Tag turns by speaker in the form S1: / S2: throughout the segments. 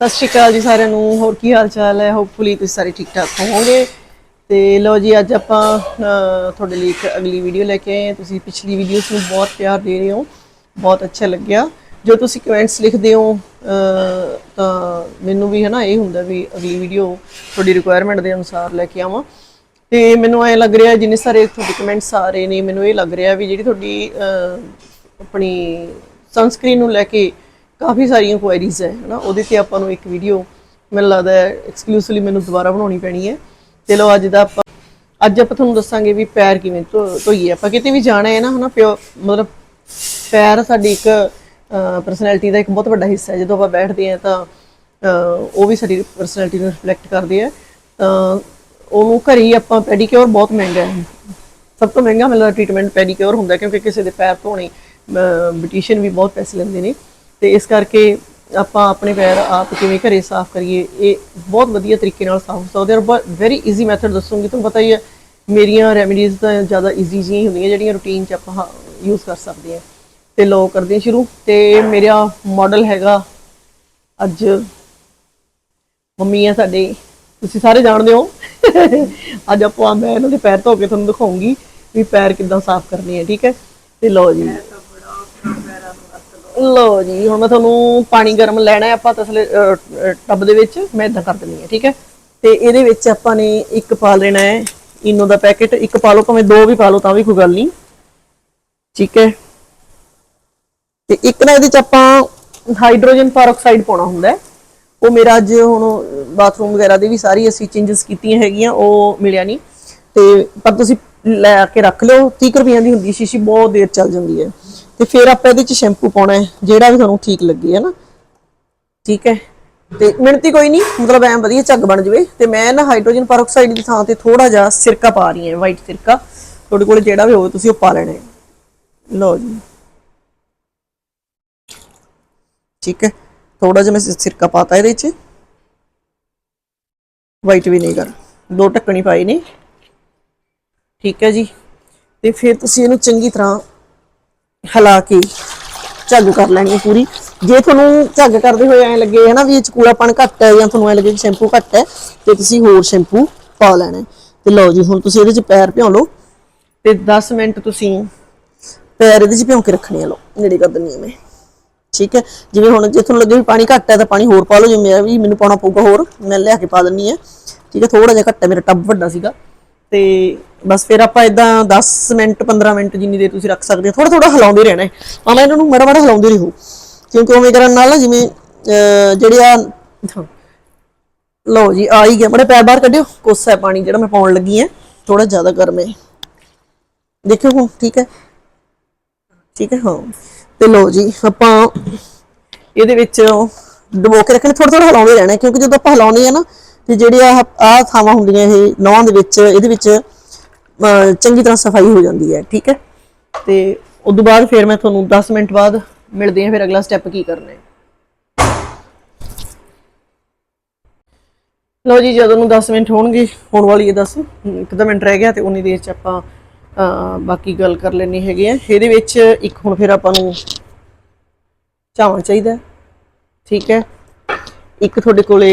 S1: ਸਤਿ ਸ਼੍ਰੀ ਅਕਾਲ ਜੀ ਸਾਰਿਆਂ ਨੂੰ, ਹੋਰ ਕੀ ਹਾਲ ਚਾਲ ਹੈ? ਹੋਪਫੁਲੀ ਤੁਸੀਂ ਸਾਰੇ ਠੀਕ ਠਾਕ ਹੋਵੋਗੇ। ਤੇ ਲਓ ਜੀ, ਅੱਜ ਆਪਾਂ ਤੁਹਾਡੇ ਲਈ ਇੱਕ ਅਗਲੀ ਵੀਡੀਓ ਲੈ ਕੇ ਆਏ ਹਾਂ। ਤੁਸੀਂ ਪਿਛਲੀ ਵੀਡੀਓਸ ਨੂੰ ਬਹੁਤ ਪਿਆਰ ਦੇ ਰਹੇ ਹੋ, ਬਹੁਤ ਅੱਛਾ ਲੱਗਿਆ। ਜੋ ਤੁਸੀਂ ਕਮੈਂਟਸ ਲਿਖਦੇ ਹੋ ਤਾਂ ਮੈਨੂੰ ਵੀ ਹੈ ਨਾ ਇਹ ਹੁੰਦਾ ਵੀ ਅਗਲੀ ਵੀਡੀਓ ਤੁਹਾਡੀ ਰਿਕੁਆਇਰਮੈਂਟ ਦੇ ਅਨੁਸਾਰ ਲੈ ਕੇ ਆਵਾਂ। ਤੇ ਮੈਨੂੰ ਐ ਲੱਗ ਰਿਹਾ, ਜਿੰਨੇ ਸਾਰੇ ਤੁਹਾਡੇ ਕਮੈਂਟਸ ਆ ਰਹੇ ਨੇ, ਮੈਨੂੰ ਇਹ ਲੱਗ ਰਿਹਾ ਵੀ ਜਿਹੜੀ ਤੁਹਾਡੀ ਆਪਣੀ ਸਨਸਕ੍ਰੀਨ ਨੂੰ ਲੈ ਕੇ ਕਾਫੀ ਸਾਰੀਆਂ ਕੁਐਰੀਜ਼ ਹੈ, ਹਨਾ? ਉਹਦੇ ਤੇ ਆਪਾਂ ਨੂੰ ਇੱਕ ਵੀਡੀਓ ਮੈਨੂੰ ਲੱਗਦਾ ਐਕਸਕਲੂਸਿਵਲੀ ਮੈਨੂੰ ਦੁਬਾਰਾ ਬਣਾਉਣੀ ਪੈਣੀ ਹੈ। ਚਲੋ ਅੱਜ ਦਾ ਆਪਾਂ ਅੱਜ ਆਪਾਂ ਤੁਹਾਨੂੰ ਦੱਸਾਂਗੇ ਵੀ ਪੈਰ ਕਿਵੇਂ ਧੋ- ਧੋਈਏ। ਆਪਾਂ ਕਿਤੇ ਵੀ ਜਾਣਾ ਹੈ ਨਾ, ਹਨਾ, ਪਿਓ ਮਤਲਬ ਪੈਰ ਸਾਡੀ ਇੱਕ ਪਰਸਨੈਲਿਟੀ ਦਾ ਇੱਕ ਬਹੁਤ ਵੱਡਾ ਹਿੱਸਾ ਹੈ। ਜਦੋਂ ਆਪਾਂ ਬੈਠਦੇ ਹਾਂ ਤਾਂ ਉਹ ਵੀ ਸਾਡੀ ਪਰਸਨੈਲਿਟੀ ਨੂੰ ਰਿਫਲੈਕਟ ਕਰਦੇ ਆ ਤਾਂ ਉਹਨੂੰ ਘਰੇ ਹੀ ਆਪਾਂ ਪੈਡੀਕਿਉਰ ਬਹੁਤ ਮਹਿੰਗਾ ਹੈ। ਸਭ ਤੋਂ ਮਹਿੰਗਾ ਮੈਨੂੰ ਟ੍ਰੀਟਮੈਂਟ ਪੈਡੀਕਿਉਰ ਹੁੰਦਾ ਕਿਉਂਕਿ ਕਿਸੇ ਦੇ ਪੈਰ ਧੋਣੇ ਬਿਊਟੀਸ਼ੀਅਨ ਵੀ ਬਹੁਤ ਪੈਸੇ ਲੈਂਦੇ ਨੇ। ਤੇ ਇਸ ਕਰਕੇ ਆਪਾਂ ਆਪਣੇ ਪੈਰ ਆਪ ਕਿਵੇਂ ਘਰੇ ਸਾਫ਼ ਕਰੀਏ, ਇਹ ਬਹੁਤ ਵਧੀਆ ਤਰੀਕੇ ਨਾਲ ਸਾਫ਼ ਹੋ ਸਕਦੇ। ਔਰ ਵੈਰੀ ਈਜ਼ੀ ਮੈਥਡ ਦੱਸੂਗੀ, ਤੁਹਾਨੂੰ ਪਤਾ ਹੀ ਹੈ, ਮੇਰੀਆਂ ਰੈਮੇਡੀਜ਼ ਤਾਂ ਜ਼ਿਆਦਾ ਈਜ਼ੀ ਜਿਹੀਆਂ ਹੀ ਹੁੰਦੀਆਂ, ਜਿਹੜੀਆਂ ਰੂਟੀਨ 'ਚ ਆਪਾਂ ਯੂਜ਼ ਕਰ ਸਕਦੇ ਹਾਂ। ਤੇ ਲੋ ਕਰਦੇ ਹਾਂ ਸ਼ੁਰੂ, ਤੇ ਮੇਰਾ ਮਾਡਲ ਹੈਗਾ ਅੱਜ। ਮੰਮੀ ਆ ਸਾਡੇ, ਤੁਸੀਂ ਸਾਰੇ ਜਾਣਦੇ ਹੋ। ਅੱਜ ਆਪਾਂ ਮੈਂ ਇਹਨਾਂ ਦੇ ਪੈਰ ਧੋ ਕੇ ਤੁਹਾਨੂੰ ਦਿਖਾਉਂਗੀ ਵੀ ਪੈਰ ਕਿੱਦਾਂ ਸਾਫ਼ ਕਰਨੇ ਆ, ਠੀਕ ਹੈ? ਤੇ ਲਓ ਜੀ। ਲਓ ਜੀ, ਹੁਣ ਮੈਂ ਤੁਹਾਨੂੰ ਪਾਣੀ ਗਰਮ ਲੈਣਾ ਹੈ, ਆਪਾਂ ਤਸਲੇ ਟੱਬ ਦੇ ਵਿੱਚ ਮੈਂ ਇਦਾਂ ਕਰ ਦਿੰਦੀ ਹਾਂ, ਠੀਕ ਹੈ? ਤੇ ਇਹਦੇ ਵਿੱਚ ਆਪਾਂ ਨੇ ਇੱਕ ਪਾ ਲੈਣਾ ਹੈ, ਇਨੋ ਦਾ ਪੈਕੇਟ, ਇੱਕ ਪਾ ਲਓ, ਭਾਵੇਂ ਦੋ ਵੀ ਪਾ ਲਓ, ਤਾਂ ਵੀ ਕੋਈ ਗੱਲ ਨਹੀਂ। ਠੀਕ ਹੈ? ਤੇ ਇੱਕ ਨਾ ਇਹਦੇ ਚ ਆਪਾਂ ਹਾਈਡਰੋਜਨ ਪੈਰੋਕਸਾਈਡ ਪਾਉਣਾ ਹੁੰਦਾ ਹੈ। ਉਹ ਮੇਰਾ ਅੱਜ ਹੁਣ ਬਾਥਰੂਮ ਵਗੈਰਾ ਦੇ ਵੀ ਸਾਰੀ ਅਸੀਂ ਚੇਂਜਸ ਕੀਤੀਆਂ ਹੈਗੀਆਂ, ਉਹ ਮਿਲਿਆ ਨਹੀਂ। ਤੇ ਪਰ ਤੁਸੀਂ ਲੈ ਕੇ ਰੱਖ ਲਿਓ 30 ਰੁਪਈਆਂ ਦੀ ਹੁੰਦੀ ਹੈ, ਸ਼ੀਸ਼ੀ ਬਹੁਤ ਦੇਰ ਚੱਲ ਜਾਂਦੀ ਹੈ। ਤੇ ਫਿਰ ਆਪਾਂ ਇਹਦੇ ਚ ਸ਼ੈਂਪੂ ਪਾਉਣਾ ਹੈ, ਜਿਹੜਾ ਵੀ ਤੁਹਾਨੂੰ ਠੀਕ ਲੱਗੇ, ਹੈ ਨਾ? ਠੀਕ ਹੈ? ਤੇ ਮਿਣਤੀ ਕੋਈ ਨਹੀਂ, ਮਤਲਬ ਐਂ ਵਧੀਆ ਝੱਗ ਬਣ ਜਵੇ। ਤੇ ਮੈਂ ਨਾ ਹਾਈਡਰੋਜਨ ਪੈਰੋਕਸਾਈਡ ਦੀ ਥਾਂ ਤੇ ਥੋੜਾ ਜਿਹਾ ਸਿਰਕਾ ਪਾ ਰਹੀ ਹਾਂ ਵਾਈਟ ਸਿਰਕਾ। ਤੁਹਾਡੇ ਕੋਲ ਜਿਹੜਾ ਵੀ ਹੋਵੇ ਤੁਸੀਂ ਉਹ ਪਾ ਲੈਣਾ ਹੈ। ਲਓ ਜੀ। ਠੀਕ ਹੈ? ਥੋੜਾ ਜਿਹਾ ਮੈਂ ਸਿਰਕਾ ਪਾਤਾ ਇਹਦੇ ਵਿੱਚ ਵਾਈਟ ਵਿਨੇਗਰ ਦੋ ਢੱਕਣੀ ਪਾਏ ਨੇ। ਠੀਕ ਹੈ ਜੀ? ਤੇ ਫਿਰ ਤੁਸੀਂ ਇਹਨੂੰ ਚੰਗੀ ਤਰ੍ਹਾਂ ਹਿਲਾ ਕੇ ਝੱਗ ਕਰ ਲੈਣੀ ਹੈ ਪੂਰੀ। ਜੇ ਤੁਹਾਨੂੰ ਝੱਗ ਕਰਦੇ ਹੋਏ ਐ ਲੱਗੇ ਹੈ ਨਾ ਵੀ ਇਹ ਚ ਘੱਟ ਹੈ ਜਾਂ ਤੁਹਾਨੂੰ ਐ ਲੱਗੇ ਕਿ ਸ਼ੈਂਪੂ ਘੱਟ ਹੈ, ਤੇ ਤੁਸੀਂ ਹੋਰ ਸ਼ੈਂਪੂ ਪਾ ਲੈਣਾ ਤੇ ਲਓ ਜੀ, ਹੁਣ ਤੁਸੀਂ ਇਹਦੇ ਚ ਪੈਰ ਭਿਉਂ ਲਓ। ਤੇ 10 ਮਿੰਟ ਤੁਸੀਂ ਪੈਰ ਇਹਦੇ ਚ ਭਿਉਂ ਕੇ ਰੱਖਣੇ ਆ, ਲਓ ਨੇੜੇ ਕਰ ਦਿੰਨੀ ਆ ਮੈਂ। ਠੀਕ ਹੈ? ਜਿਵੇਂ ਹੁਣ ਜੇ ਤੁਹਾਨੂੰ ਲੱਗੇ ਵੀ ਪਾਣੀ ਘੱਟ ਹੈ ਤਾਂ ਪਾਣੀ ਹੋਰ ਪਾ ਲਓ, ਜਿਵੇਂ ਵੀ ਮੈਨੂੰ ਪਾਉਣਾ ਪਊਗਾ ਹੋਰ, ਮੈਂ ਲਿਆ ਕੇ ਪਾ ਦਿੰਨੀ ਆ। ਠੀਕ ਹੈ? ਥੋੜਾ ਜਿਹਾ ਘੱਟ ਹੈ, ਮੇਰਾ ਟੱਬ ਵੱਡਾ ਸੀਗਾ। ਤੇ ਬਸ ਫਿਰ ਆਪਾਂ ਇਦਾਂ 10 ਮਿੰਟ 15 ਮਿੰਟ ਜਿੰਨੀ ਦੇਰ ਤੁਸੀਂ ਰੱਖ ਸਕਦੇ ਹੋ ਥੋੜਾ ਥੋੜਾ ਹਿਲਾਉਂਦੇ ਰਹਿਣਾ ਹੈ। ਆਹ ਇਹਨਾਂ ਨੂੰ ਮੜਾ ਮੜਾ ਹਿਲਾਉਂਦੇ ਰਹੋ। ਕਿਉਂਕਿ ਉਵੇਂ ਕਰਨ ਨਾਲ ਨਾ ਜਿਵੇਂ ਜਿਹੜੇ ਆ ਲਓ ਜੀ, ਆ ਹੀ ਗਿਆ। ਬੜੇ ਪੈਰ ਬਾਹਰ ਕੱਢਿਓ। ਕੋਸਾ ਹੈ ਪਾਣੀ ਜਿਹੜਾ ਮੈਂ ਪਾਉਣ ਲੱਗੀ ਆ ਥੋੜਾ ਜ਼ਿਆਦਾ ਗਰਮ ਹੈ। ਦੇਖਿਓ ਹੁਣ, ਠੀਕ ਹੈ? ਠੀਕ ਹੈ, ਹਾਂ। ਤੇ ਲਓ ਜੀ, ਆਪਾਂ ਇਹਦੇ ਵਿੱਚ ਡਬੋ ਕੇ ਰੱਖਣੇ। ਥੋੜਾ ਥੋੜਾ ਹਿਲਾਉਂਦੇ ਰਹਿਣਾ ਕਿਉਂਕਿ ਜਦੋਂ ਆਪਾਂ ਹਿਲਾਉਂਦੇ ਆ ਨਾ ਤੇ ਜਿਹੜੇ ਆ ਆ ਥਾਵਾਂ ਹੁੰਦੀਆਂ ਇਹ ਨੌਂ ਦੇ ਵਿੱਚ, ਇਹਦੇ ਵਿੱਚ ਚੰਗੀ ਤਰ੍ਹਾਂ ਸਫ਼ਾਈ ਹੋ ਜਾਂਦੀ ਹੈ, ਠੀਕ ਹੈ? ਤੇ ਉਸ ਤੋਂ ਬਾਅਦ ਫਿਰ ਮੈਂ ਤੁਹਾਨੂੰ 10 ਮਿੰਟ ਬਾਅਦ ਮਿਲਦੇ ਹਾਂ, ਫਿਰ ਅਗਲਾ ਸਟੈਪ ਕੀ ਕਰਨਾ ਹੈ। ਲਓ ਜੀ, ਜਦੋਂ ਨੂੰ 10 ਮਿੰਟ ਹੋਣਗੇ, ਹੋਣ ਵਾਲੀ ਹੈ 10 ਇੱਕ ਤਾਂ ਮਿੰਟ ਰਹਿ ਗਿਆ ਤੇ ਉਨੀ ਦੇਰ ਚ ਆਪਾਂ ਬਾਕੀ ਗੱਲ ਕਰ ਲੈਣੀ ਹੈਗੇ ਹੈ। ਇਹਦੇ ਵਿੱਚ ਇੱਕ ਹੁਣ ਫਿਰ ਆਪਾਂ ਨੂੰ ਚਾਵਲ ਚਾਹੀਦਾ ਠੀਕ ਹੈ? ਇੱਕ ਤੁਹਾਡੇ ਕੋਲੇ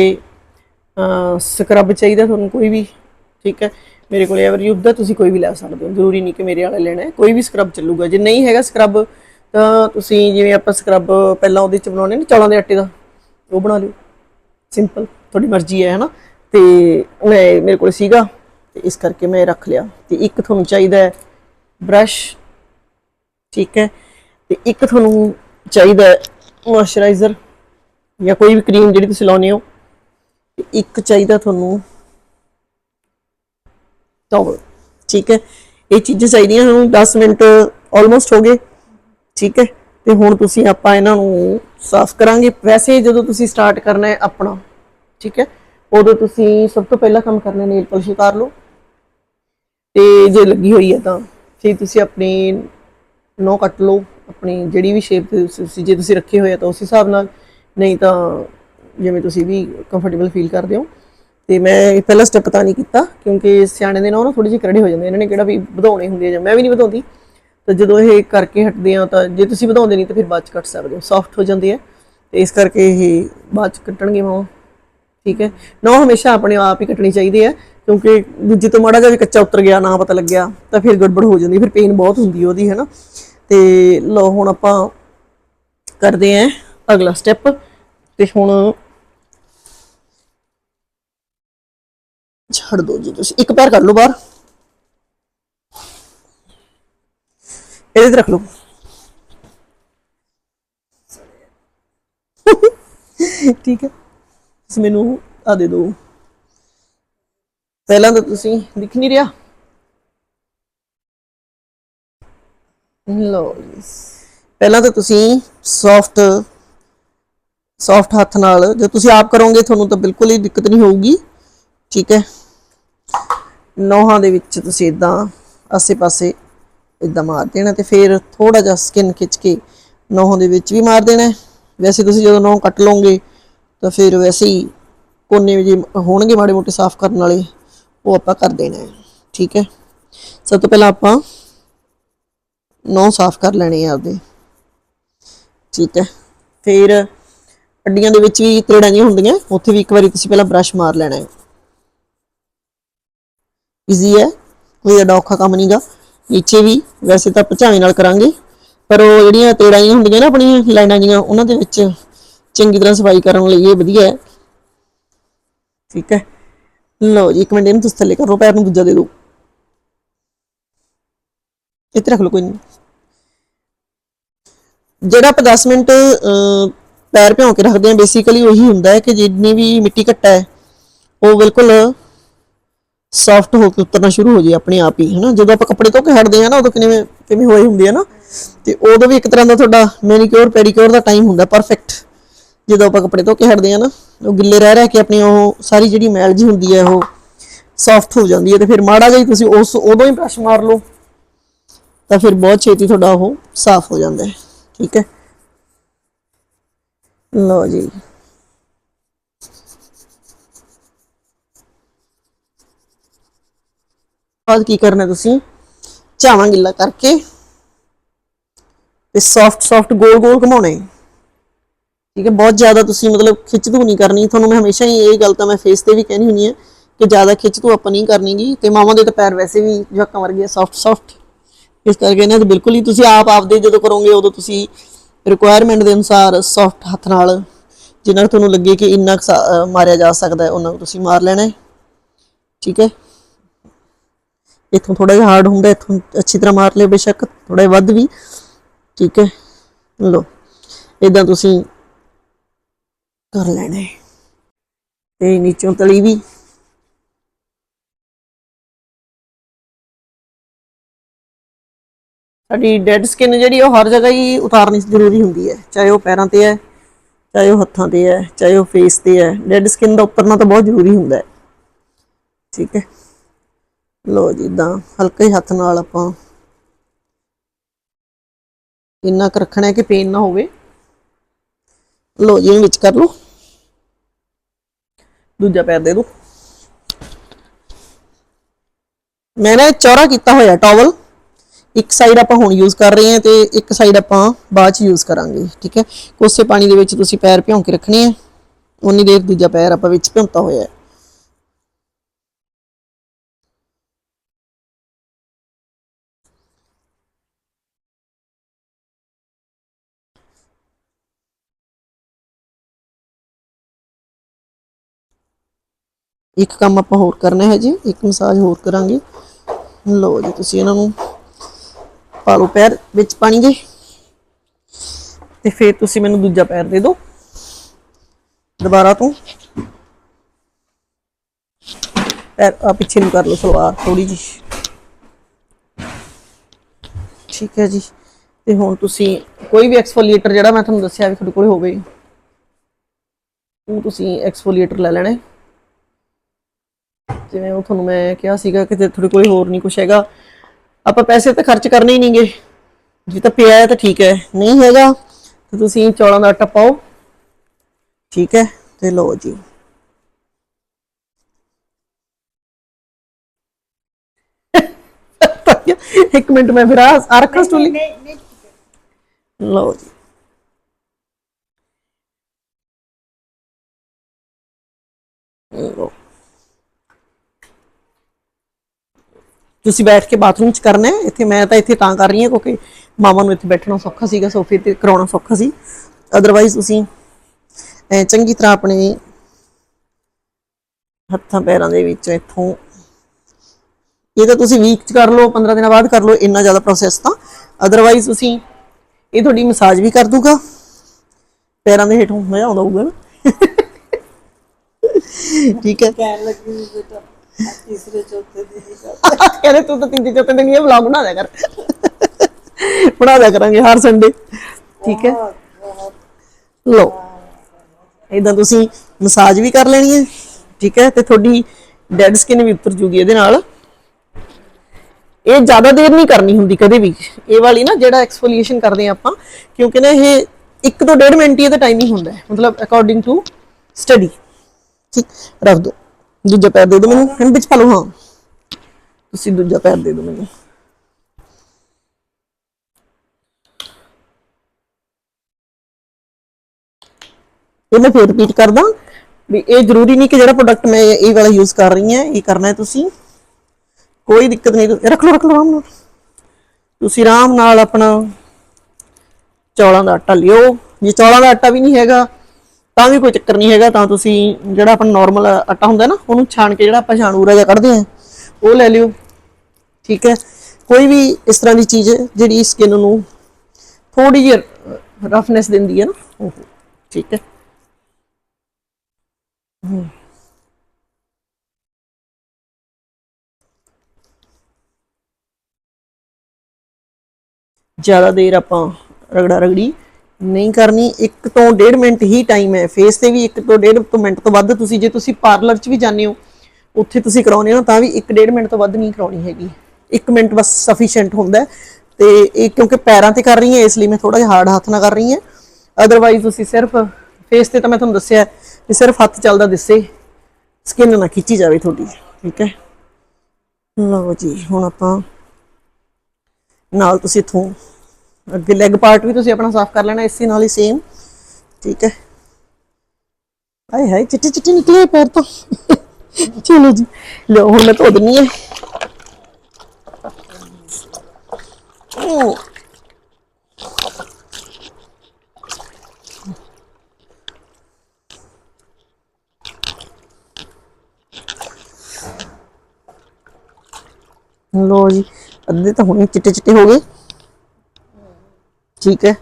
S1: ਸਕਰਬ ਚਾਹੀਦਾ ਤੁਹਾਨੂੰ ਕੋਈ ਵੀ, ਠੀਕ ਹੈ? ਮੇਰੇ ਕੋਲ ਐਵਰ ਯੂਜ਼ ਦਾ ਤੁਸੀਂ ਕੋਈ ਵੀ ਲੈ ਸਕਦੇ ਹੋ। ਜ਼ਰੂਰੀ ਨਹੀਂ ਕਿ ਮੇਰੇ ਵਾਲਾ ਲੈਣਾ ਹੈ, ਕੋਈ ਵੀ ਸਕਰਬ ਚੱਲੂਗਾ। ਜੇ ਨਹੀਂ ਹੈਗਾ ਸਕਰਬ ਤਾਂ ਤੁਸੀਂ ਜਿਵੇਂ ਆਪਾਂ ਸਕਰਬ ਪਹਿਲਾਂ ਉਹਦੇ ਚ ਬਣਾਉਣੇ ਨੇ, ਚੌਲਾਂ ਦੇ ਆਟੇ ਦਾ, ਉਹ ਬਣਾ ਲਿਓ। ਸਿੰਪਲ ਤੁਹਾਡੀ ਮਰਜ਼ੀ ਹੈ, ਹਨਾ? ਤੇ ਮੈਂ, ਮੇਰੇ ਕੋਲ ਸੀਗਾ, ਤੇ ਇਸ ਕਰਕੇ ਮੈਂ ਰੱਖ ਲਿਆ। ਤੇ ਇੱਕ ਤੁਹਾਨੂੰ ਚਾਹੀਦਾ ਹੈ ਬ੍ਰਸ਼ ਠੀਕ ਹੈ? ਤੇ ਇੱਕ ਤੁਹਾਨੂੰ ਚਾਹੀਦਾ ਹੈ ਮੋਇਸਚਰਾਈਜ਼ਰ ਜਾਂ ਕੋਈ ਵੀ ਕਰੀਮ ਜਿਹੜੀ ਤੁਸੀਂ ਲਾਉਨੇ ਹੋ ਇੱਕ ਚਾਹੀਦਾ ਤੁਹਾਨੂੰ। ਟਾਵਲ ਠੀਕ ਹੈ। ਇਹ ਚੀਜ਼ਾਂ ਚਾਹੀਦੀਆਂ ਹੁਣ 10 ਮਿੰਟ ਆਲਮੋਸਟ ਹੋ ਗਏ। ਠੀਕ ਹੈ। ਤੇ ਹੁਣ ਤੁਸੀਂ ਆਪਾਂ ਇਹਨਾਂ ਨੂੰ ਸਾਫ਼ ਕਰਾਂਗੇ। ਵੈਸੇ ਜਦੋਂ ਤੁਸੀਂ ਸਟਾਰਟ ਕਰਨਾ ਹੈ ਆਪਣਾ। ਠੀਕ ਹੈ। ਉਦੋਂ ਤੁਸੀਂ ਸਭ ਤੋਂ ਪਹਿਲਾਂ ਕੰਮ ਕਰਨਾ ਨੇਲ ਪਾਲਿਸ਼ ਉਤਾਰ ਲਓ। ਤੇ ਜੇ ਲੱਗੀ ਹੋਈ ਹੈ ਤਾਂ ਫਿਰ ਤੁਸੀਂ ਆਪਣੀ ਨੋ ਕੱਟ ਲਓ। ਆਪਣੀ ਜਿਹੜੀ ਵੀ ਸ਼ੇਪ ਤੁਸੀਂ ਜੇ ਤੁਸੀਂ ਰੱਖੇ ਹੋਏ ਆ ਤਾਂ ਉਸ ਹਿਸਾਬ ਨਾਲ। ਨਹੀਂ ਤਾਂ ਜਿਵੇਂ ਤੁਸੀਂ ਵੀ ਕੰਫਰਟੇਬਲ ਫੀਲ ਕਰਦੇ ਹੋ। ਤੇ ਮੈਂ ਇਹ ਪਹਿਲਾ ਸਟੈਪ ਤਾਂ ਨਹੀਂ ਕੀਤਾ, ਕਿਉਂਕਿ ਸਿਆਣੇ ਦੇ ਨਾਲ ਨਾ ਥੋੜੀ ਜਿਹੀ ਕਰੜੇ ਹੋ ਜਾਂਦੇ ਇਹਨਾਂ ਨੇ ਕਿਹੜਾ ਵੀ ਵਧਾਉਣੇ ਹੁੰਦੇ ਆ ਜਾਂ ਮੈਂ ਵੀ ਨਹੀਂ ਵਧਾਉਂਦੀ। ਤਾਂ ਜਦੋਂ ਇਹ ਕਰਕੇ ਹਟਦੇ ਆ ਤਾਂ ਜੇ ਤੁਸੀਂ ਵਧਾਉਂਦੇ ਨਹੀਂ ਤਾਂ ਫਿਰ ਬਾਅਦ ਚ ਕੱਟ ਸਕਦੇ ਹੋ। ਸੌਫਟ ਹੋ ਜਾਂਦੇ ਹੈ ਤੇ ਇਸ ਕਰਕੇ ਇਹ ਬਾਅਦ ਚ ਕੱਟਣਗੇ ਮਾਂ ਠੀਕ ਹੈ। ਨੋ ਹਮੇਸ਼ਾ ਆਪਣੇ ਆਪ ਹੀ ਕੱਟਣੀ ਚਾਹੀਦੀ ਹੈ, ਕਿਉਂਕਿ ਦੂਜੇ ਤੋਂ ਮਾੜਾ ਜਿਹਾ ਵੀ ਕੱਚਾ ਉਤਰ ਗਿਆ, ਨਾ ਪਤਾ ਲੱਗਿਆ, ਤਾਂ ਫਿਰ ਗੜਬੜ ਹੋ ਜਾਂਦੀ, ਫਿਰ ਪੇਨ ਬਹੁਤ ਹੁੰਦੀ ਉਹਦੀ, ਹੈ ਨਾ। ਤੇ ਲੋ ਹੁਣ ਆਪਾਂ ਕਰਦੇ ਆਂ ਅਗਲਾ ਸਟੈਪ ਤੇ ਹੁਣ ਛੱਡ ਦੋ ਜੀ ਤੁਸੀਂ। ਇੱਕ ਪੈਰ ਕਰ ਲਓ ਬਾਹਰ। ਇਹਦੇ ਤੇ ਰੱਖ ਲਓ। ਠੀਕ ਹੈ। ਤੁਸੀਂ ਮੈਨੂੰ ਆ ਦੇ ਦਿਓ। ਪਹਿਲਾਂ ਤਾਂ ਤੁਸੀਂ ਦਿਖ ਨਹੀਂ ਰਿਹਾ। ਲਓ ਜੀ। ਪਹਿਲਾਂ ਤਾਂ ਤੁਸੀਂ ਸੌਫਟ ਸੌਫਟ ਹੱਥ ਨਾਲ। ਜੇ ਤੁਸੀਂ ਆਪ ਕਰੋਗੇ, ਤੁਹਾਨੂੰ ਤਾਂ ਬਿਲਕੁਲ ਹੀ ਦਿੱਕਤ ਨਹੀਂ ਹੋਊਗੀ। ਠੀਕ ਹੈ। ਨੋਹਾਂ ਦੇ ਵਿੱਚ ਤੁਸੀਂ ਇਦਾਂ ਆਸੇ-ਪਾਸੇ ਇਦਾਂ ਮਾਰ ਦੇਣਾ ਤੇ ਫਿਰ ਥੋੜਾ ਜਿਹਾ ਸਕਿਨ ਖਿੱਚ ਕੇ ਨੋਹਾਂ ਦੇ ਵਿੱਚ ਵੀ ਮਾਰ ਦੇਣਾ ਵੈਸੇ ਤੁਸੀਂ ਜਦੋਂ ਨੋਹ ਕੱਟ ਲਓਗੇ, ਤਾਂ ਫਿਰ ਵੈਸੇ ਹੀ ਕੋਨੇ ਜੇ ਹੋਣਗੇ ਮਾੜੇ ਮੋਟੇ ਸਾਫ਼ ਕਰਨ ਵਾਲੇ, ਉਹ ਆਪਾਂ ਕਰ ਦੇਣਾ ਹੈ। ਠੀਕ ਹੈ। ਸਭ ਤੋਂ ਪਹਿਲਾਂ ਆਪਾਂ ਨੋਹ ਸਾਫ਼ ਕਰ ਲੈਣੇ ਆ ਆਪਦੇ। ਠੀਕ ਹੈ। ਫਿਰ ਅੱਡੀਆਂ ਦੇ ਵਿੱਚ ਵੀ ਤਰੇੜਾਂ ਜਿਹੀਆਂ ਹੁੰਦੀਆਂ ਉੱਥੇ ਵੀ ਇੱਕ ਵਾਰੀ ਤੁਸੀਂ ਪਹਿਲਾਂ ਬ੍ਰਸ਼ ਮਾਰ ਲੈਣਾ ਹੈ। ਈਜ਼ੀ ਹੈ ਕੋਈ ਏਡਾ ਔਖਾ ਕੰਮ ਨਹੀਂਗਾ ਨੀਚੇ ਵੀ ਵੈਸੇ ਤਾਂ ਪਚਾਵੇਂ ਨਾਲ ਕਰਾਂਗੇ ਪਰ ਉਹ ਜਿਹੜੀਆਂ ਤੇੜਾਂ ਜਿਹੀਆਂ ਹੁੰਦੀਆਂ ਨਾ ਆਪਣੀਆਂ ਲਾਈਨਾਂ ਜੀਆਂ ਉਹਨਾਂ ਦੇ ਵਿੱਚ ਚੰਗੀ ਤਰ੍ਹਾਂ ਸਫ਼ਾਈ ਕਰਨ ਲਈ ਇਹ ਵਧੀਆ ਹੈ। ਠੀਕ ਹੈ। ਲਓ ਜੀ ਇੱਕ ਮਿੰਟ ਇਹਨੂੰ ਤੁਸੀਂ ਥੱਲੇ ਕਰੋ ਪੈਰ ਨੂੰ ਦੂਜਾ ਦੇ ਦਿਓ। ਇੱਥੇ ਰੱਖ ਲਓ ਕੋਈ ਨਹੀਂ। ਜਿਹੜਾ ਆਪਾਂ 10 ਮਿੰਟ ਅਹ, ਪੈਰ ਭਿਉਂ ਕੇ ਰੱਖਦੇ ਹਾਂ ਬੇਸਿਕਲੀ ਉਹੀ ਹੁੰਦਾ ਹੈ ਕਿ ਜਿੰਨੀ ਵੀ ਮਿੱਟੀ ਘੱਟਾ ਹੈ, ਉਹ ਬਿਲਕੁਲ ਸੌਫਟ ਹੋ ਕੇ ਉਤਰਨਾ ਸ਼ੁਰੂ ਹੋ ਜੇ ਆਪਣੇ ਆਪ ਹੀ, ਹਨਾ? ਜਦੋਂ ਆਪਾਂ ਕੱਪੜੇ ਧੋ ਕੇ ਹਟਦੇ ਆ ਨਾ, ਉਦੋਂ ਕਿਵੇਂ ਕਿਵੇਂ ਹੋਏ ਹੁੰਦੇ ਆ ਨਾ? ਤੇ ਉਦੋਂ ਵੀ ਇੱਕ ਤਰ੍ਹਾਂ ਦਾ ਤੁਹਾਡਾ ਮੈਨੀਕਿਉਰ ਪੈਡੀਕਿਉਰ ਦਾ ਟਾਈਮ ਹੁੰਦਾ ਪਰਫੈਕਟ ਜਦੋਂ ਆਪਾਂ ਕੱਪੜੇ ਧੋ ਕੇ ਹਟਦੇ ਆ ਨਾ, ਉਹ ਗਿੱਲੇ ਰਹਿ ਰਹਿ ਕੇ ਆਪਣੀ ਉਹ ਸਾਰੀ ਜਿਹੜੀ ਮੈਲ ਜੀ ਹੁੰਦੀ ਹੈ, ਉਹ ਸੌਫਟ ਹੋ ਜਾਂਦੀ ਹੈ। ਤੇ ਫਿਰ ਮਾੜਾ ਜਿਹਾ ਤੁਸੀਂ ਉਸ, ਉਦੋਂ ਹੀ ਬ੍ਰਸ਼ ਮਾਰ ਲਓ, ਤਾਂ ਫਿਰ ਬਹੁਤ ਛੇਤੀ ਤੁਹਾਡਾ ਉਹ ਸਾਫ਼ ਹੋ ਜਾਂਦਾ ਹੈ। ਠੀਕ ਹੈ? ਲਓ ਜੀ। ਬਾਅਦ ਕੀ ਕਰਨਾ ਤੁਸੀਂ? ਚਾਵਾਂ ਗਿੱਲਾ ਕਰਕੇ ਤੇ ਸੌਫਟ ਸੌਫਟ ਗੋਲ ਗੋਲ ਘੁਮਾਉਣੇ। ਠੀਕ ਹੈ, ਬਹੁਤ ਜ਼ਿਆਦਾ ਤੁਸੀਂ ਮਤਲਬ ਖਿੱਚ ਖਿੱਚਦੂ ਨਹੀਂ ਕਰਨੀ। ਤੁਹਾਨੂੰ ਮੈਂ ਹਮੇਸ਼ਾ ਹੀ ਇਹ ਗੱਲ ਤਾਂ ਮੈਂ ਫੇਸ ਤੇ ਵੀ ਕਹਿਣੀ ਹੁੰਦੀ ਹੈ ਕਿ ਜ਼ਿਆਦਾ ਖਿੱਚ ਖਿੱਚਦੂ ਆਪਾਂ ਨਹੀਂ ਕਰਨੀਗੀ ਤੇ ਮਾਵਾਂ ਦੇ ਤਾਂ ਪੈਰ ਵੈਸੇ ਵੀ ਜਵਾਕਾਂ ਵਰਗੇ ਸੌਫਟ ਸੌਫਟ ਇਸ ਕਰਕੇ ਇਹਨਾਂ ਤੇ ਬਿਲਕੁਲ ਹੀ ਤੁਸੀਂ ਆਪ ਆਪਦੇ ਜਦੋਂ ਕਰੋਗੇ ਉਦੋਂ ਤੁਸੀਂ ਰਿਕੁਆਇਰਮੈਂਟ ਦੇ ਅਨੁਸਾਰ ਸੌਫਟ ਹੱਥ ਨਾਲ ਜਿੰਨਾ ਕੁ ਤੁਹਾਨੂੰ ਲੱਗੇ ਕਿ ਇੰਨਾ ਕੁ ਸਾ- ਮਾਰਿਆ ਜਾ ਸਕਦਾ ਹੈ, ਉਹਨਾਂ ਨੂੰ ਤੁਸੀਂ ਮਾਰ ਲੈਣਾ ਹੈ। ਠੀਕ ਹੈ? ਇੱਥੋਂ ਥੋੜਾ ਜਿਹਾ ਹਾਰਡ ਹੁੰਦਾ, ਇੱਥੋਂ ਅੱਛੀ ਤਰ੍ਹਾਂ ਮਾਰ ਲਿਓ ਬੇਸ਼ੱਕ ਥੋੜਾ ਜਿਹਾ ਵੱਧ ਵੀ। ਠੀਕ ਹੈ? ਲੋ ਇਦਾਂ ਤੁਸੀਂ ਕਰ ਲੈਣਾ ਹੈ। ਤੇ ਨੀਚੋਂ ਤਲੀ ਵੀ। ਸਾਡੀ ਡੈਡ ਸਕਿਨ ਜਿਹੜੀ ਉਹ ਹਰ ਜਗ੍ਹਾ ਹੀ ਉਤਾਰਨੀ ਜ਼ਰੂਰੀ ਹੁੰਦੀ ਹੈ, ਚਾਹੇ ਉਹ ਪੈਰਾਂ ਤੇ ਹੈ, ਚਾਹੇ ਉਹ ਹੱਥਾਂ ਤੇ ਹੈ, ਚਾਹੇ ਉਹ ਫੇਸ ਤੇ ਹੈ। ਡੈਡ ਸਕਿਨ ਦਾ ਉੱਪਰਨਾ ਤਾਂ ਬਹੁਤ ਜ਼ਰੂਰੀ ਹੁੰਦਾ ਹੈ। ਠੀਕ ਹੈ। ਲੋ ਜੀ ਇਦਾਂ ਹਲਕੇ ਹੱਥ ਨਾਲ ਆਪਾਂ ਇੰਨਾ ਕੁ ਰੱਖਣਾ ਹੈ ਕਿ ਪੇਨ ਨਾ ਹੋਵੇ। ਲੋ ਜੀ ਇਹਨੂੰ ਵਿੱਚ ਕਰ ਲਓ। ਦੂਜਾ ਪੈਰ ਦੇ ਦਿਓ ਮੈਂ ਨਾ ਚੌਰਾ ਕੀਤਾ ਹੋਇਆ ਟਾਵਲ। ਇੱਕ ਸਾਈਡ ਆਪਾਂ ਹੁਣ ਯੂਜ਼ ਕਰ ਰਹੇ ਹਾਂ ਤੇ ਇੱਕ ਸਾਈਡ ਆਪਾਂ ਬਾਅਦ ਚ ਯੂਜ਼ ਕਰਾਂਗੇ, ਠੀਕ ਹੈ? ਕੋਸੇ ਪਾਣੀ ਦੇ ਵਿੱਚ ਤੁਸੀਂ ਪੈਰ ਭਿਉਂ ਕੇ ਰੱਖਣੇ ਆ। ਉਨੀ ਦੇਰ ਦੂਜਾ ਪੈਰ ਆਪਾਂ ਵਿੱਚ ਭਿਉਂਤਾ ਹੋਇਆ ਹੈ। ਇੱਕ ਕੰਮ ਆਪਾਂ ਹੋਰ ਕਰਨਾ ਹੈ ਜੀ, ਇੱਕ ਮਸਾਜ ਹੋਰ ਕਰਾਂਗੇ। ਲਓ ਜੀ, ਤੁਸੀਂ ਇਹਨਾਂ ਨੂੰ ਪਾ ਲਓ ਪੈਰ ਵਿੱਚ ਪਾਣੀ ਦੇ। ਤੇ ਫਿਰ ਤੁਸੀਂ ਮੈਨੂੰ ਦੂਜਾ ਪੈਰ ਦੇ ਦਿਓ। ਦੁਬਾਰਾ ਤੋਂ। ਪੈਰ ਆ ਪਿੱਛੇ ਨੂੰ ਕਰ ਲਓ ਸਲਵਾਰ ਥੋੜੀ ਜੀ ਠੀਕ ਹੈ ਜੀ। ਤੇ ਹੁਣ ਤੁਸੀਂ ਕੋਈ ਵੀ ਐਕਸਫੋਲੀਏਟਰ ਜਿਹੜਾ ਮੈਂ ਤੁਹਾਨੂੰ ਦੱਸਿਆ ਵੀ ਤੁਹਾਡੇ ਕੋਲ ਹੋਵੇ, ਉਹ ਤੁਸੀਂ ਐਕਸਫੋਲੀਏਟਰ ਲੈ ਲੈਣਾ। ਜਿਵੇਂ ਉਹ ਤੁਹਾਨੂੰ ਮੈਂ ਕਿਹਾ ਸੀਗਾ ਕਿ ਤੁਹਾਡੇ ਕੋਲ ਹੋਰ ਨਹੀਂ ਕੁਝ ਹੈਗਾ ਆਪਾਂ ਪੈਸੇ ਤਾਂ ਖਰਚ ਕਰਨੇ ਹੀ ਨਹੀਂਗੇ। ਜੇ ਤਾਂ ਪਿਆ ਹੈ ਤਾਂ ਠੀਕ ਹੈ। ਨਹੀਂ ਹੈਗਾ ਤਾਂ ਤੁਸੀਂ ਚੌਲਾਂ ਦਾ ਆਟਾ ਪਾਓ। ਠੀਕ ਹੈ ਤੇ ਲਓ ਜੀ। ਇੱਕ ਮਿੰਟ ਮੈਂ ਫਿਰ ਆ ਰੱਖਾ ਸਟੂਲੀ। ਲਓ ਜੀ ਲਓ। ਤੁਸੀਂ ਬੈਠ ਕੇ ਬਾਥਰੂਮ 'ਚ ਕਰਨਾ ਹੈ, ਇੱਥੇ ਮੈਂ ਤਾਂ ਇੱਥੇ ਤਾਂ ਕਰ ਰਹੀ ਹਾਂ, ਕਿਉਂਕਿ ਮਾਮਾ ਨੂੰ ਇੱਥੇ ਬੈਠਣਾ ਸੌਖਾ ਸੀਗਾ ਸੋਫੇ ਤੇ ਕਰਾਉਣਾ ਸੌਖਾ ਸੀ। ਅਦਰਵਾਈਜ਼ ਤੁਸੀਂ ਚੰਗੀ ਤਰ੍ਹਾਂ ਆਪਣੇ ਹੱਥਾਂ ਪੈਰਾਂ ਦੇ ਵਿੱਚ ਇੱਥੋਂ ਇਹ ਤਾਂ ਤੁਸੀਂ ਵੀਕ 'ਚ ਕਰ ਲਓ 15 ਦਿਨਾਂ ਬਾਅਦ ਕਰ ਲਓ, ਇੰਨਾ ਜ਼ਿਆਦਾ ਪ੍ਰੋਸੈਸ ਤਾਂ। ਅਦਰਵਾਈਜ਼ ਤੁਸੀਂ ਇਹ ਤੁਹਾਡੀ ਮਸਾਜ ਵੀ ਕਰ ਦੂਗਾ। ਪੈਰਾਂ ਦੇ ਹੇਠੋਂ ਮਜ਼ਾ ਆਉਂਦਾ ਹੋਊਗਾ ਨਾ। ਠੀਕ ਹੈ।
S2: ਕਹਿਣ ਲੱਗੀ ਬੇਟਾ। ਤੀਸਰੇ ਚੌਥੇ ਦਿਨ ਹੀ ਕਰ
S1: ਕਹਿੰਦੇ ਤੂੰ ਤਾਂ ਤਿੰਨ ਚੌਥੇ ਦਿਨ ਇਹ ਵਲੌਗ ਬਣਾ ਦਿਆ ਕਰ। ਬਣਾ ਦਿਆ ਕਰਾਂਗੇ ਹਰ ਸੰਡੇ ਠੀਕ ਹੈ। ਲੋ ਇਦਾਂ ਤੁਸੀਂ ਮਸਾਜ ਵੀ ਕਰ ਲੈਣੀ ਹੈ। ਠੀਕ ਹੈ ਤੇ ਤੁਹਾਡੀ ਡੈਡ ਸਕਿਨ ਵੀ ਉਤਰ ਜੂਗੀ ਇਹਦੇ ਨਾਲ। ਇਹ ਜ਼ਿਆਦਾ ਦੇਰ ਨਹੀਂ ਕਰਨੀ ਹੁੰਦੀ ਕਦੇ ਵੀ। ਇਹ ਵਾਲੀ ਨਾ ਜਿਹੜਾ ਐਕਸਫੋਲੀਏਸ਼ਨ ਕਰਦੇ ਆ ਆਪਾਂ ਕਿਉਂਕਿ ਨਾ ਇਹ 1 ਤੋਂ 1.5 ਮਿੰਟ ਹੀ ਇਹਦਾ ਟਾਈਮਿੰਗ ਹੁੰਦਾ ਹੈ। ਮਤਲਬ ਅਕੋਰਡਿੰਗ ਟੂ ਸਟੱਡੀ ਠੀਕ ਰੱਖ ਦੋ। ਦੂਜਾ ਪੈਰ ਦੇ ਦਿਓ ਮੈਨੂੰ ਹੁਣ ਵਿੱਚ ਪਾ ਲਓ, ਹਾਂ। ਤੁਸੀਂ ਦੂਜਾ ਪੈਰ ਦੇ ਦਿਓ ਮੈਨੂੰ। ਇਹ ਮੈਂ ਫੇਰ ਰਿਪੀਟ ਕਰਦਾ, ਵੀ ਇਹ ਜ਼ਰੂਰੀ ਨਹੀਂ ਕਿ ਜਿਹੜਾ ਪ੍ਰੋਡਕਟ ਮੈਂ ਇਹ ਵਾਲਾ ਯੂਜ਼ ਕਰ ਰਹੀ ਹਾਂ, ਇਹ ਕਰਨਾ ਹੈ ਤੁਸੀਂ। ਕੋਈ ਦਿੱਕਤ ਨਹੀਂ ਰੱਖ ਲਓ ਰੱਖ ਲਓ, ਆਰਾਮ ਨਾਲ। ਤੁਸੀਂ ਆਰਾਮ ਨਾਲ ਆਪਣਾ ਚੌਲਾਂ ਦਾ ਆਟਾ ਲਿਓ। ਜੇ ਚੌਲਾਂ ਦਾ ਆਟਾ ਵੀ ਨਹੀਂ ਹੈਗਾ ਤਾਂ ਵੀ ਕੋਈ ਚੱਕਰ ਨਹੀਂ ਹੈਗਾ, ਤਾਂ ਤੁਸੀਂ ਜਿਹੜਾ ਆਪਣਾ ਨਾਰਮਲ ਆਟਾ ਹੁੰਦਾ ਨਾ, ਉਹਨੂੰ ਛਾਣ ਕੇ ਜਿਹੜਾ ਆਪਾਂ ਛਾਣੂਰਾ ਜਿਹਾ ਕੱਢਦੇ ਆ ਉਹ ਲੈ ਲਿਓ। ਠੀਕ ਹੈ? ਕੋਈ ਵੀ ਇਸ ਤਰ੍ਹਾਂ ਦੀ ਚੀਜ਼ ਜਿਹੜੀ ਸਕਿਨ ਨੂੰ ਥੋੜੀ ਜਿਹੀ ਰਫਨੈਸ ਦਿੰਦੀ ਹੈ ਨਾ, ਉਹ। ਠੀਕ ਹੈ। ਜ਼ਿਆਦਾ ਦੇਰ ਆਪਾਂ ਰਗੜਾ ਰਗੜੀ ਨਹੀਂ ਕਰਨੀ 1 ਤੋਂ 1.5 ਮਿੰਟ ਹੀ ਟਾਈਮ ਹੈ। ਫੇਸ ਤੇ ਵੀ 1 ਤੋਂ 1.5 ਤੋਂ ਮਿੰਟ ਤੋਂ ਵੱਧ ਤੁਸੀਂ, ਜੇ ਤੁਸੀਂ ਪਾਰਲਰ 'ਚ ਵੀ ਜਾਂਦੇ ਹੋ, ਉੱਥੇ ਤੁਸੀਂ ਕਰਾਉਨੇ ਹੋ ਤਾਂ ਵੀ 1.5 ਮਿੰਟ ਤੋਂ ਵੱਧ ਨਹੀਂ ਕਰਾਉਣੀ ਹੈਗੀ। 1 ਮਿੰਟ ਬਸ ਸਫੀਸ਼ੀਐਂਟ ਹੁੰਦਾ ਹੈ। ਤੇ ਇਹ ਕਿਉਂਕਿ ਪੈਰਾਂ ਤੇ ਕਰ ਰਹੀ ਹਾਂ, ਇਸ ਲਈ ਮੈਂ ਥੋੜਾ ਜਿਹਾ ਹਾਰਡ ਹੱਥ ਨਾਲ ਕਰ ਰਹੀ ਹਾਂ। ਅਦਰਵਾਈਜ਼ ਤੁਸੀਂ ਸਿਰਫ ਫੇਸ ਤੇ ਤਾਂ ਮੈਂ ਤੁਹਾਨੂੰ ਦੱਸਿਆ ਕਿ ਸਿਰਫ ਹੱਥ ਚੱਲਦਾ ਦਿਸੇ ਸਕਿਨ ਨਾ ਖਿੱਚੀ ਜਾਵੇ ਤੁਹਾਡੀ, ਠੀਕ ਹੈ? ਲਓ ਜੀ, ਹੁਣ ਆਪਾਂ ਨਾਲ ਤੁਸੀਂ ਇਥੋਂ ਅੱਗੇ ਲੈਗ ਪਾਰਟ ਵੀ ਤੁਸੀਂ ਆਪਣਾ ਸਾਫ਼ ਕਰ ਲੈਣਾ, ਇਸੇ ਨਾਲ ਹੀ ਸੇਮ ਠੀਕ ਹੈ। ਆਏ ਹਾਏ, ਚਿੱਟੇ ਚਿੱਟੇ ਨਿਕਲੇ ਪੈਰ ਤੋਂ। ਚਲੋ ਜੀ, ਲਓ ਹੁਣ ਮੈਂ ਧੋ ਦਿੰਨੀ ਹੈ। ਲੋ ਜੀ, ਅੱਧੇ ਤਾਂ ਹੁਣੇ ਚਿੱਟੇ ਚਿੱਟੇ ਹੋ ਗਏ। ਠੀਕ ਹੈ।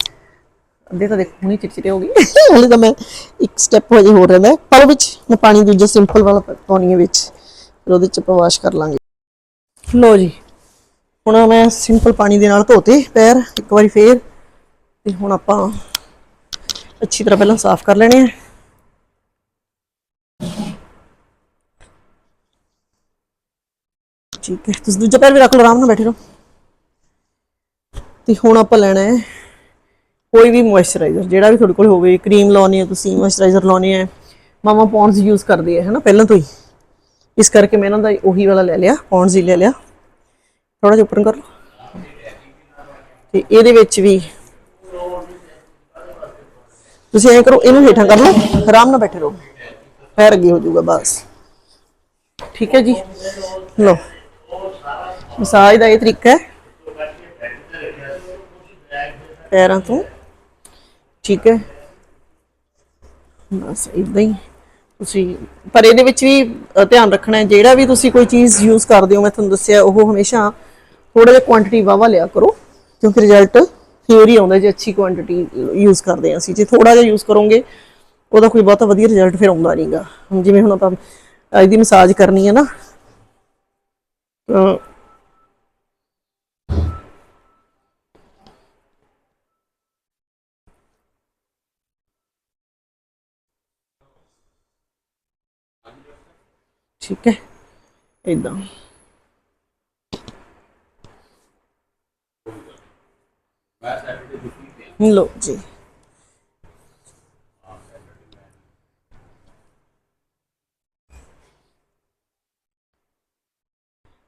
S1: ਅੱਧੇ ਤਾਂ ਦੇਖੋ ਹੁਣੇ ਚਿੱਟੇ ਚਿੱਟੇ ਹੋ ਗਏ। ਹਲੇ ਤਾਂ ਮੈਂ ਇੱਕ ਸਟੈਪ ਹਜੇ ਹੋਰ ਰਹਿੰਦਾ ਹੈ। ਪਰ ਵਿੱਚ ਮੈਂ ਪਾਣੀ ਦੂਜਾ ਸਿੰਪਲ ਵਾਲਾ ਪਾਉਣੀ ਹੈ ਵਿੱਚ। ਫਿਰ ਉਹਦੇ ਚ ਆਪਾਂ ਵਾਸ਼ ਕਰ ਲਾਂਗੇ। ਲੋ ਜੀ। ਹੁਣ ਮੈਂ ਸਿੰਪਲ ਪਾਣੀ ਦੇ ਨਾਲ ਧੋਤੇ ਪੈਰ ਇੱਕ ਵਾਰੀ ਫੇਰ। ਤੇ ਹੁਣ ਆਪਾਂ ਅੱਛੀ ਤਰ੍ਹਾਂ ਪਹਿਲਾਂ ਸਾਫ਼ ਕਰ ਲੈਣੇ ਆ। ਠੀਕ ਹੈ। ਤੁਸੀਂ ਦੂਜਾ ਪੈਰ ਵੀ ਰੱਖ ਲਓ ਆਰਾਮ ਨਾਲ ਬੈਠੇ ਰਹੋ। ਤੇ ਹੁਣ ਆਪਾਂ ਲੈਣਾ ਹੈ ਕੋਈ ਵੀ ਮੋਇਸਚਰਾਈਜ਼ਰ ਜਿਹੜਾ ਵੀ ਤੁਹਾਡੇ ਕੋਲ ਹੋਵੇ ਕਰੀਮ ਲਾਉਣੀ ਹੈ, ਤੁਸੀਂ ਮੋਇਸਚਰਾਈਜ਼ਰ ਲਾਉਣੀ ਹੈ, ਮਾਮਾ ਪੌਂਡਸ ਯੂਜ਼ ਕਰਦੇ ਆ ਹਨਾ, ਪਹਿਲਾਂ ਤੋਂ ਹੀ। ਇਸ ਕਰਕੇ ਮੈਂ ਇਹਨਾਂ ਦਾ ਉਹੀ ਵਾਲਾ ਲੈ ਲਿਆ, ਪੌਂਡਸ ਹੀ ਲੈ ਲਿਆ। ਥੋੜਾ ਜਿਹਾ ਉੱਪਰ ਕਰ ਲਓ। ਤੇ ਇਹਦੇ ਵਿੱਚ ਵੀ ਤੁਸੀਂ ਐਂ ਕਰੋ, ਇਹਨੂੰ ਹੇਠਾਂ ਕਰ ਲਓ, ਆਰਾਮ ਨਾਲ ਬੈਠੇ ਰਹੋ। ਪੈਰ ਅੱਗੇ ਹੋ ਜਾਊਗਾ, ਬਸ। ਠੀਕ ਹੈ ਜੀ? ਲਓ। ਮਸਾਜ ਦਾ ਇਹ ਤਰੀਕਾ ਹੈ। ਪੈਰਾਂ ਤੋਂ ਠੀਕ ਹੈ? ਬਸ ਇਦਾਂ ਹੀ। ਤੁਸੀਂ ਪਰ ਇਹਦੇ ਵਿੱਚ ਵੀ ਧਿਆਨ ਰੱਖਣਾ ਹੈ, ਜਿਹੜਾ ਵੀ ਤੁਸੀਂ ਕੋਈ ਚੀਜ਼ ਯੂਜ਼ ਕਰਦੇ ਹੋ, ਮੈਂ ਤੁਹਾਨੂੰ ਦੱਸਿਆ, ਉਹ ਹਮੇਸ਼ਾ ਥੋੜਾ ਜਿਹਾ ਕੁਆਂਟੀਟੀ ਵਾਵਾ ਲਿਆ ਕਰੋ, ਕਿਉਂਕਿ ਰਿਜ਼ਲਟ ਫੇਰ ਹੀ ਆਉਂਦਾ ਜੇ ਅੱਛੀ ਕੁਆਂਟੀਟੀ ਯੂਜ਼ ਕਰਦੇ ਹਾਂ ਅਸੀਂ। ਜੇ ਥੋੜਾ ਜਿਹਾ ਯੂਜ਼ ਕਰੋਗੇ, ਉਹਦਾ ਕੋਈ ਬਹੁਤਾ ਵਧੀਆ ਰਿਜ਼ਲਟ ਫਿਰ ਆਉਂਦਾ ਨਹੀਂਗਾ ਹੁਣ ਜਿਵੇਂ ਹੁਣ ਆਪਾਂ ਇਹਦੀ ਮਸਾਜ ਕਰਨੀ ਹੈ ਨਾ ਠੀਕ ਹੈ? ਇਦਾਂ ਲੋ ਜੀ।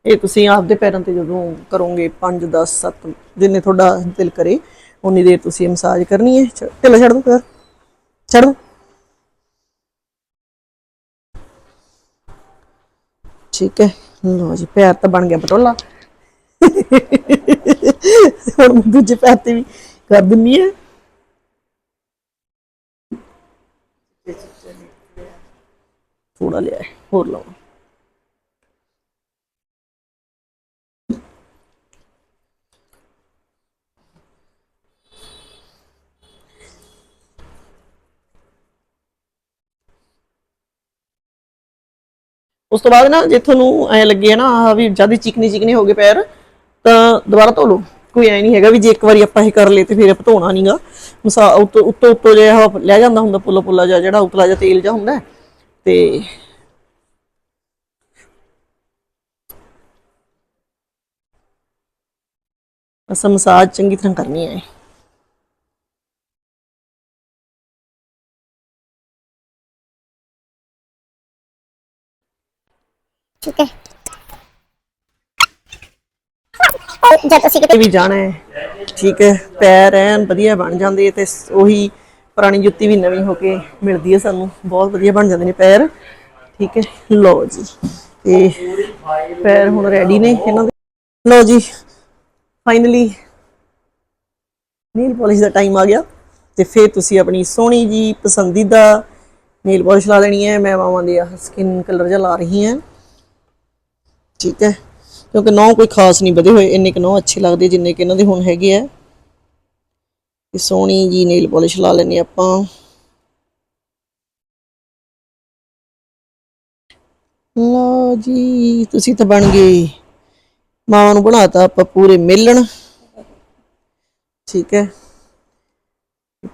S1: ਇਹ ਤੁਸੀਂ ਆਪਦੇ ਪੈਰਾਂ ਤੇ ਜਦੋਂ ਕਰੋਗੇ 5 10 7 ਜਿੰਨੇ ਤੁਹਾਡਾ ਦਿਲ ਕਰੇ, ਉਨੀ ਦੇਰ ਤੁਸੀਂ ਮਸਾਜ ਕਰਨੀ ਹੈ। ਛ- ਛੱਡ ਦੋ ਪੈਰ ਛੱਡ ਦੋ। ਠੀਕ ਹੈ। ਲੋ ਜੀ, ਪੈਰ ਤਾਂ ਬਣ ਗਿਆ ਪਟੋਲਾ। ਹੁਣ ਦੂਜੇ ਪੈਰ ਤੇ ਵੀ ਕਰ ਦਿੰਨੀ ਹੈ ਥੋੜਾ ਲਿਆ, ਹੋਰ ਲਾਓ। ਉਸ ਤੋਂ ਬਾਅਦ ਨਾ ਜੇ ਤੁਹਾਨੂੰ ਐ ਲੱਗੇ ਨਾ ਆਹ ਵੀ ਜ਼ਿਆਦਾ ਚਿਕਨੀ ਚਿਕਨੀ ਹੋ ਗਏ ਪੈਰ, ਤਾਂ ਦੁਬਾਰਾ ਧੋ ਲਓ। ਕੋਈ ਐ ਨਹੀਂ ਹੈਗਾ ਵੀ ਜੇ ਇੱਕ ਵਾਰੀ ਆਪਾਂ ਇਹ ਕਰ ਲਏ ਤੇ ਫਿਰ ਆਪਾਂ ਧੋਣਾ ਨਹੀਂਗਾ। ਮਸਾ ਉੱਤੋਂ ਉੱਤੋਂ ਉੱਤੋਂ ਜਿਹਾ ਲੈ ਜਾਂਦਾ ਹੁੰਦਾ ਪੁੱਲਾ ਪੁੱਲਾ ਜਿਹਾ, ਜਿਹੜਾ ਉਤਲਾ ਜਿਹਾ ਤੇਲ ਜਿਹਾ ਹੁੰਦਾ। ਤੇ ਬਸ ਮਸਾਜ ਚੰਗੀ ਤਰ੍ਹਾਂ ਕਰਨੀ ਹੈ
S3: ਠੀਕ ਹੈ। ਜਦ ਤੁਸੀਂ ਕਿਤੇ
S1: ਵੀ ਜਾਣਾ ਹੈ। ਠੀਕ ਹੈ, ਪੈਰ ਐਨ ਵਧੀਆ ਬਣ ਜਾਂਦੇ ਤੇ ਸ- ਉਹੀ ਪੁਰਾਣੀ ਜੁੱਤੀ ਵੀ ਨਵੀਂ ਹੋ ਕੇ ਮਿਲਦੀ ਹੈ ਸਾਨੂੰ। ਬਹੁਤ ਵਧੀਆ ਬਣ ਜਾਂਦੇ ਨੇ ਪੈਰ। ਠੀਕ ਹੈ, ਲਓ ਜੀ। ਤੇ ਪੈਰ ਹੁਣ ਰੈਡੀ ਨੇ ਇਹਨਾਂ ਦੇ। ਲਓ ਜੀ ਫਾਈਨਲੀ ਨੇਲ ਪਾਲਿਸ਼ ਦਾ ਟਾਈਮ ਆ ਗਿਆ। ਤੇ ਫਿਰ ਤੁਸੀਂ ਆਪਣੀ ਸੋਹਣੀ ਜੀ ਪਸੰਦੀਦਾ ਨੇਲ ਪਾਲਿਸ਼ ਲਾ ਲੈਣੀ ਹੈ। ਮੈਂ ਮਾਵਾਂ ਦੀ ਸਕਿਨ ਕਲਰ ਜਿਹਾ ਲਾ ਰਹੀ ਹਾਂ। ਠੀਕ ਹੈ? ਕਿਉਂਕਿ ਨੌ ਕੋਈ ਖਾਸ ਨਹੀਂ ਵਧੇ ਹੋਏ, ਇੰਨੇ ਕੁ ਨੌ ਅੱਛੇ ਲੱਗਦੇ ਜਿੰਨੇ ਕਿ ਇਹਨਾਂ ਦੇ ਹੁਣ ਹੈਗੇ ਆ। ਤੇ ਸੋਹਣੀ ਜੀ ਨੇਲ ਪਾਲਿਸ਼ ਲਾ ਲੈਣੀ ਆਪਾਂ। ਲਓ ਜੀ, ਤੁਸੀਂ ਤਾਂ ਬਣ ਗਏ। ਮਾਵਾਂ ਨੂੰ ਬਣਾਤਾ ਆਪਾਂ ਪੂਰੇ ਮਿਲਣ। ਠੀਕ ਹੈ?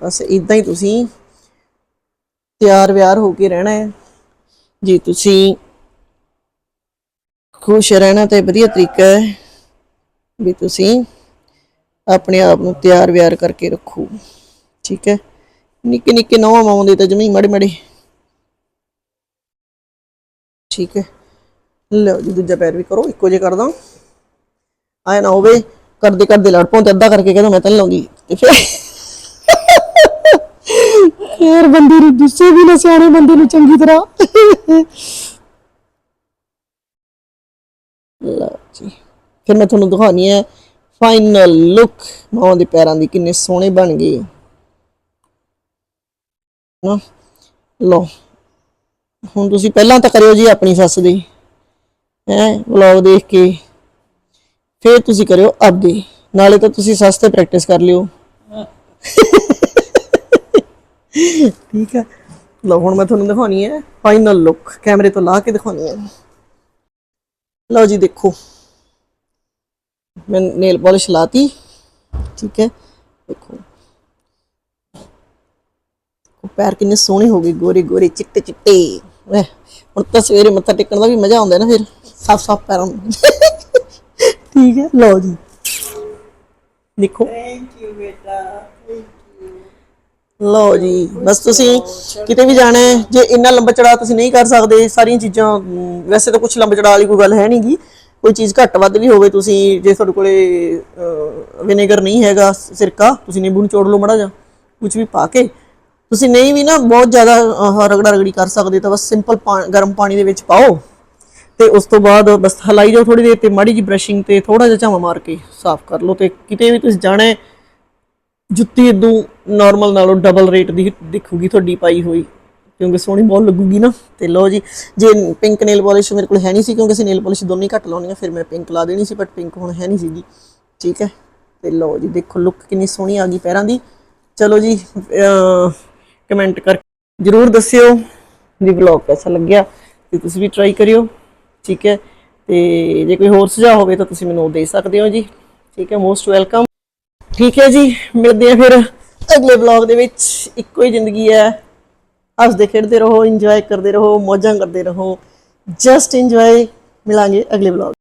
S1: ਬਸ ਇਦਾਂ ਹੀ ਤੁਸੀਂ ਤਿਆਰ ਵਿਆਰ ਹੋ ਕੇ ਰਹਿਣਾ ਹੈ। ਜੇ ਤੁਸੀਂ ਖੁਸ਼ ਰਹਿਣਾ ਤੇ ਵਧੀਆ ਤਰੀਕਾ ਹੈ ਵੀ ਤੁਸੀਂ ਆਪਣੇ ਆਪ ਨੂੰ ਤਿਆਰ ਵਿਆਰ ਕਰਕੇ ਰੱਖੋ। ਠੀਕ ਹੈ? ਨਿੱਕੇ ਨਿੱਕੇ ਨਵਾਂ ਮਾਵਾਂ ਤਾਂ ਜਮੀ ਮੜੇ ਮੜੇ। ਠੀਕ ਹੈ? ਲਓ ਜੀ, ਦੂਜਾ ਪੈਰ ਵੀ ਕਰੋ, ਇੱਕੋ ਜਿਹਾ ਕਰਦਾ ਆਇਆ ਨਾ ਹੋਵੇ, ਕਰਦੇ ਕਰਦੇ ਲੜ ਪਉਂ ਤੇ ਅੱਧਾ ਕਰਕੇ ਕਹਿੰਦਾ ਮੈਂ ਤਾਂ ਨੀ ਲਾਉਂਦੀ। ਤੇ ਫਿਰ ਫੇਰ ਬੰਦੇ ਨੂੰ ਗੁੱਸੇ ਵੀ ਨਾ ਸਿਆਣੇ, ਬੰਦੇ ਨੂੰ ਚੰਗੀ ਤਰ੍ਹਾਂ ਲਓ ਜੀ ਫਿਰ ਮੈਂ ਤੁਹਾਨੂੰ ਦਿਖਾਉਣੀ ਹੈ ਫਾਈਨਲ ਲੁੱਕ ਮਾਵਾਂ ਦੇ ਪੈਰਾਂ ਦੀ ਕਿੰਨੇ ਸੋਹਣੇ ਬਣ ਗਏ। ਨਾ, ਲਓ। ਹੁਣ ਤੁਸੀਂ ਪਹਿਲਾਂ ਤਾਂ ਕਰਿਓ ਜੀ ਆਪਣੀ ਸੱਸ ਦੀ। ਹੈ ਵਲੌਗ ਦੇਖ ਕੇ। ਫਿਰ ਤੁਸੀਂ ਕਰਿਓ ਆਪਦੀ। ਨਾਲੇ ਤਾਂ ਤੁਸੀਂ ਸੱਸ ਤੇ ਪ੍ਰੈਕਟਿਸ ਕਰ ਲਿਓ। ਠੀਕ ਹੈ। ਲਓ, ਹੁਣ ਮੈਂ ਤੁਹਾਨੂੰ ਦਿਖਾਉਣੀ ਹੈ ਫਾਈਨਲ ਲੁੱਕ ਕੈਮਰੇ ਤੋਂ ਲਾ ਕੇ ਦਿਖਾਉਣੀ ਹੈ। ਲਓ ਜੀ, ਦੇਖੋ। ਮੈਂ ਨੇਲ ਪਾਲਿਸ਼ ਲਾਤੀ ਠੀਕ ਹੈ। ਦੇਖੋ। ਪੈਰ ਕਿੰਨੇ ਸੋਹਣੇ ਹੋ ਗਏ ਗੋਰੇ ਗੋਰੇ ਚਿੱਟੇ ਚਿੱਟੇ। ਹੁਣ ਤਾਂ ਸਵੇਰੇ ਮੱਥਾ ਟੇਕਣ ਦਾ ਵੀ ਮਜ਼ਾ ਆਉਂਦਾ ਨਾ ਫਿਰ ਸਾਫ਼ ਸਾਫ਼ ਪੈਰਾਂ ਨੂੰ। ਠੀਕ ਹੈ ਲਓ ਜੀ। ਦੇਖੋ।
S2: ਥੈਂਕ ਯੂ ਬੇਟਾ
S1: ਲਓ ਜੀ ਬਸ ਤੁਸੀਂ ਕਿਤੇ ਵੀ ਜਾਣਾ ਹੈ ਜੇ ਇੰਨਾ ਲੰਬਾ ਚੜਾ ਤੁਸੀਂ ਨਹੀਂ ਕਰ ਸਕਦੇ ਸਾਰੀਆਂ ਚੀਜ਼ਾਂ ਵੈਸੇ ਤਾਂ ਕੁਝ ਲੰਬਾ ਚੜਾ ਵਾਲੀ ਕੋਈ ਗੱਲ ਹੈ ਨਹੀਂਗੀ ਕੋਈ ਚੀਜ਼ ਘੱਟ ਵੱਧ ਵੀ ਹੋਵੇ, ਤੁਸੀਂ ਜੇ ਤੁਹਾਡੇ ਕੋਲੇ ਵਿਨੇਗਰ ਨਹੀਂ ਹੈਗਾ, ਸਿਰਕਾ, ਤੁਸੀਂ ਨਿੰਬੂ ਨਿਚੋੜ ਲਓ ਮੜਾ ਜਾ ਕੁਝ ਵੀ ਪਾ ਕੇ। ਤੁਸੀਂ ਨਹੀਂ ਵੀ ਨਾ ਬਹੁਤ ਜ਼ਿਆਦਾ ਰਗੜਾ ਰਗੜੀ ਕਰ ਸਕਦੇ, ਤਾਂ ਬਸ ਸਿੰਪਲ ਗਰਮ ਪਾਣੀ ਦੇ ਵਿੱਚ ਪਾਓ। ਤੇ ਉਸ ਤੋਂ ਬਾਅਦ ਬਸ ਹਲਾਈ ਜਾਓ ਥੋੜੀ ਦੇਰ ਤੇ, ਮਾੜੀ ਜੀ ਬ੍ਰਸ਼ਿੰਗ ਤੇ ਥੋੜਾ ਜਿਹਾ ਝਾਵਾਂ ਮਾਰ ਕੇ ਸਾਫ਼ ਕਰ ਲਓ। ਤੇ ਕਿਤੇ ਵੀ ਤੁਸੀਂ ਜਾਣਾ ਜੁੱਤੀ ਇਦੋਂ ਨਾਰਮਲ ਨਾਲੋਂ ਡਬਲ ਰੇਟ ਦੀ ਦਿਖੂਗੀ ਤੁਹਾਡੀ ਪਾਈ ਹੋਈ। ਕਿਉਂਕਿ ਸੋਹਣੀ ਬਹੁਤ ਲੱਗੂਗੀ ਨਾ। ਤੇ ਲਓ ਜੀ, ਜੇ ਪਿੰਕ ਨੇਲ ਪਾਲਿਸ਼ ਮੇਰੇ ਕੋਲ ਹੈ ਨਹੀਂ ਸੀ, ਕਿਉਂਕਿ ਅਸੀਂ ਨੇਲ ਪਾਲਿਸ਼ ਦੋਨੇ ਘੱਟ ਲਾਉਣੀ ਆ ਫਿਰ ਮੈਂ ਪਿੰਕ ਲਾ ਦੇਣੀ ਸੀ ਬਟ ਪਿੰਕ ਹੁਣ ਹੈ ਨਹੀਂ ਸੀਗੀ। ਠੀਕ ਹੈ? ਤੇ ਲਓ ਜੀ, ਦੇਖੋ ਲੁੱਕ ਕਿੰਨੀ ਸੋਹਣੀ ਆ ਗਈ ਪੈਰਾਂ ਦੀ। ਚਲੋ ਜੀ ਕਮੈਂਟ ਕਰ ਜਰੂਰ ਦੱਸਿਓ ਵੀ ਵਲੌਗ ਕਿਹਦਾ ਲੱਗਿਆ, ਤੇ ਤੁਸੀਂ ਵੀ ਟਰਾਈ ਕਰਿਓ। ਠੀਕ ਹੈ? ਤੇ ਜੇ ਕੋਈ ਹੋਰ ਸੁਝਾਅ ਹੋਵੇ ਤਾਂ ਤੁਸੀਂ ਮੈਨੂੰ ਦੇ ਸਕਦੇ ਹੋ ਜੀ। ਠੀਕ ਹੈ? ਮੋਸਟ ਵੈਲਕਮ ਠੀਕ ਹੈ ਜੀ, ਮਿਲਦੇ ਆ ਫਿਰ ਅਗਲੇ ਵਲੌਗ ਦੇ ਵਿੱਚ। ਇੱਕੋ ਹੀ ਜ਼ਿੰਦਗੀ ਹੈ। ਹੱਸਦੇ ਖੇਡਦੇ ਰਹੋ ਇੰਜੋਏ ਕਰਦੇ ਰਹੋ ਮੌਜਾਂ ਕਰਦੇ ਰਹੋ। ਜਸਟ ਇੰਜੋਏ ਮਿਲਾਂਗੇ ਅਗਲੇ ਵਲੌਗ